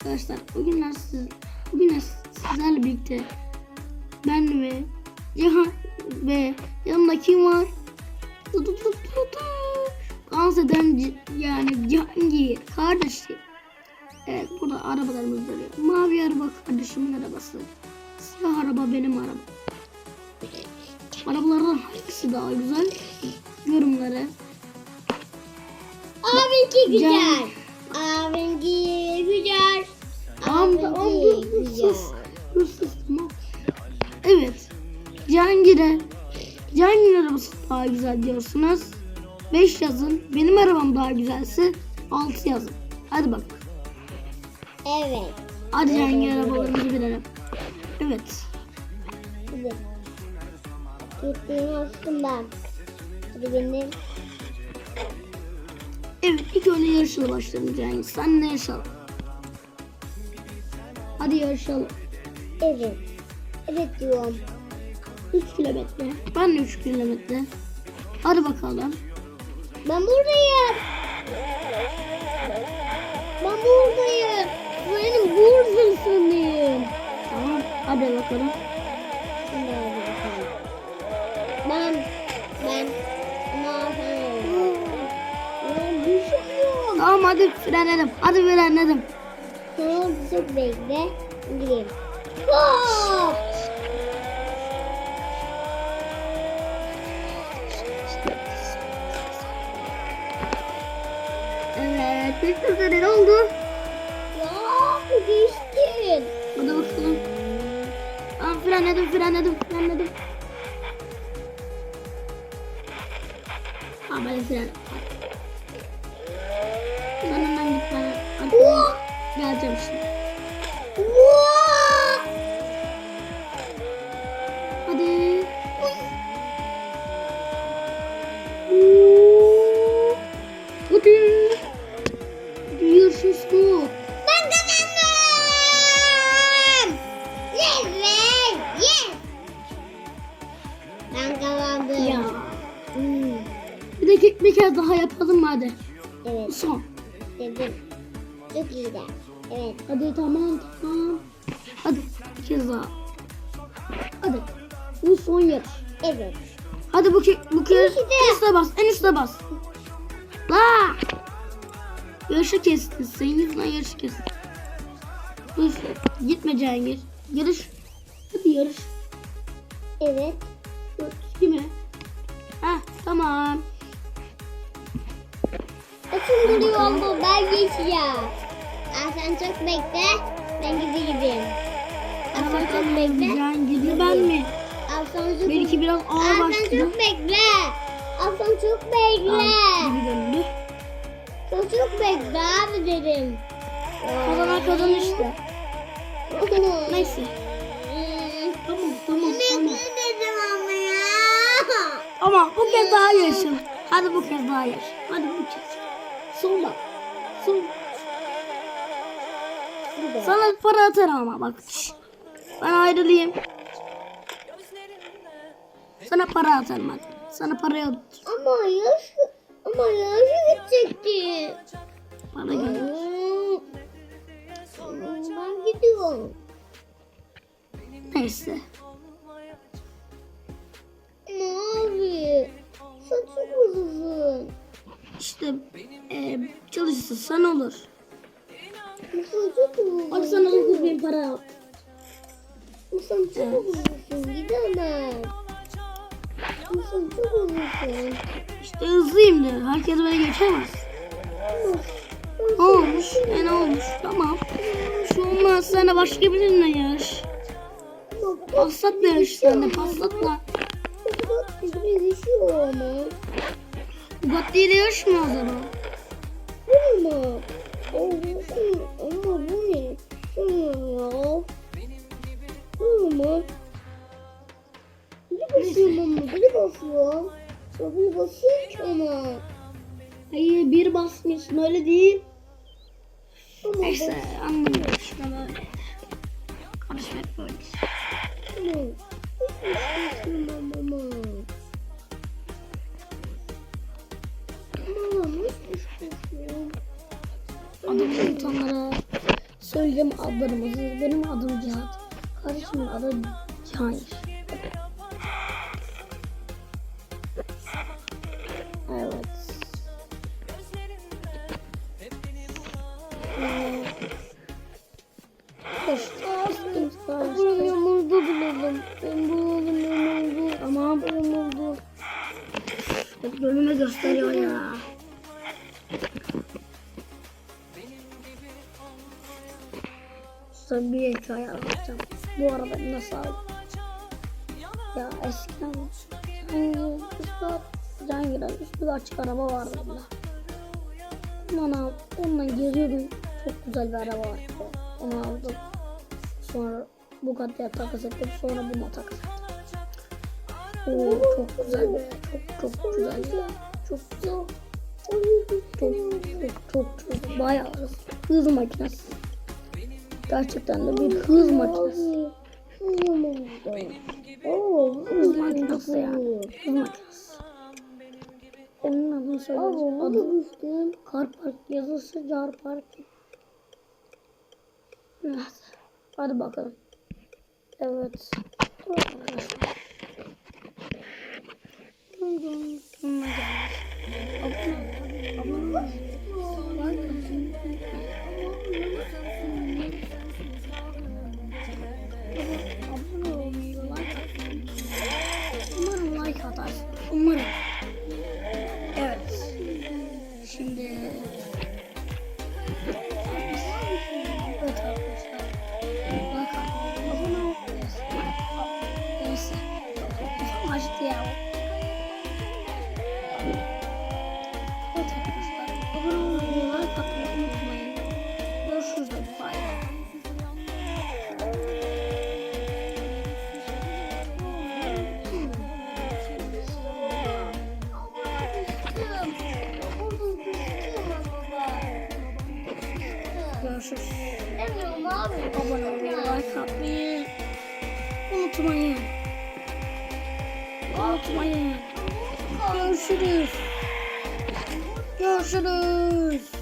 Arkadaşlar bugün siz bugün sizlerle birlikte ben ve Cihan ve yanımda kim var? Du du du du du. Dans eden yani Cihangir kardeşim. Evet burada arabalarımız duruyor. Mavi araba kardeşimin arabası. Siyah araba benim arabam. Arabalardan hangisi daha güzel? Yorumlara. Abinki güzel. Can- Amca amca Abinki hırsız. Hırsız tamam. Evet. Cihangir'e Cihangir arabası daha güzel diyorsunuz. 5 yazın. Benim arabam daha güzelse 6 yazın. Hadi bak. Evet. Hadi Cihangir arabalarımızı bilelim. Evet. Hadi. Gittiğin olsun bak. Hadi benim. Evet ilk önce yarışla başlayalım Cihangir. Sen ne yarışalım? Hadi yarışalım. Evet. Evet diyorum. 3 kilometre. Ben de 3 kilometre. Hadi bakalım. Ben buradayım. Ben buradayım. Bu benim buradasınım. Tamam. Hadi bakalım. Şimdi hadi bakalım. Ben, ben? Ben düşüyorum. Tamam hadi frenledim. Hadi frenledim. Tamam çok bekle. Gideyim. Hop! Evet. Bir sefere ne oldu? Ya geçtin. Hadi bakalım. Aa, frenledim frenledim frenledim. Ha ben fren. Sen hemen git bana. Hadi. Geleceğim şimdi. Hadi. Hadi. Yaşasın. Ben kazandım. Yes be, yes. Ben kazandım. Ya. Hmm, Bir de bir kez daha yapalım hadi? Evet Son. dedim. Çok iyi de. Evet. Hadi tamam tamam. Hadi daha. Hadi. Bu son yarış. Evet. Hadi bu, ke bu kez en üstte bas. En üstte bas. La. Yarışı kestin. Senin yüzünden yarışı kestin. Dur. Gitme Cihangir. Yarış. Hadi yarış. Evet. Dur. Kime? Heh tamam. Açın duruyor bu. Ben geçeceğim. Aa, sen çok bekle. Ben gidi gideyim. Aa, sen çok bekle. Cihangir mi ben mi? Aa, sen çok Belki biraz ağır Aa, sen başladı. çok bekle. Aa, sen çok bekle. Aa, gibi döndü. Sen çok bekle abi dedim. Kazanan kazan işte. Neyse. Tamam tamam Ne tamam. dedim ama ya? Ama bu kez daha yaşım. Hadi bu kez daha yaş. Hadi bu kez. Son bak. Sana para atarım ama bak. Ben ayrılayım. Sana para atarım hadi. Sana parayı at. Ama yaş ama yaşı gidecekti. Para gelir. Ben gidiyorum. Neyse. Ama abi sen çok hızlısın. İşte e, çalışırsan olur. Hadi sana 9 bin para at. Sen çok hızlısın gidemem. Sen çok hızlısın. İşte hızlıyımdır. Herkes beni geçemez. Ne olmuş? E ne olmuş? Tamam. Şu olmaz. Sen de başka birine yarış. Paslatla yarış sen de paslatla. Bak bir düşüyor ama. Bugatti ile yarışma o zaman. Basıyorum. Bir basıyorum ki ama. Hayır bir basmıyorsun öyle değil. Ama Neyse anlamıyorum işte böyle. Karışmak böyle. ama. Nasıl basıyorum? Adamın insanlara söyleyeceğim adlarımızı. Benim adım Cihat. Kardeşimin adı Cihangir. Hep gösteriyor ya. Size bir hikaye anlatacağım. Bu arabayı nasıl aldım? Ya eskiden Cihangir, Üstad, Cihangir'in üstü açık araba vardı bunda. Ondan, ondan geziyordum. Çok güzel bir araba vardı. Onu aldım. Sonra Bugatti'ye takas ettim. Sonra buna takas ettim. Oo, çok güzel be. Çok çok güzel ya. Çok güzel. Çok çok çok çok bayağı hız, makinesi. Gerçekten de bir hız makinesi. Oo, Hız makinesi yani. Hız makinesi. Onun adını söyleyeceğim. Adı. Car Park yazısı Car Park. Evet. Hadi bakalım. Evet. Evet Umarım. Abone olmayı, like atmayı unutmayın. Unutmayın. Görüşürüz. Görüşürüz.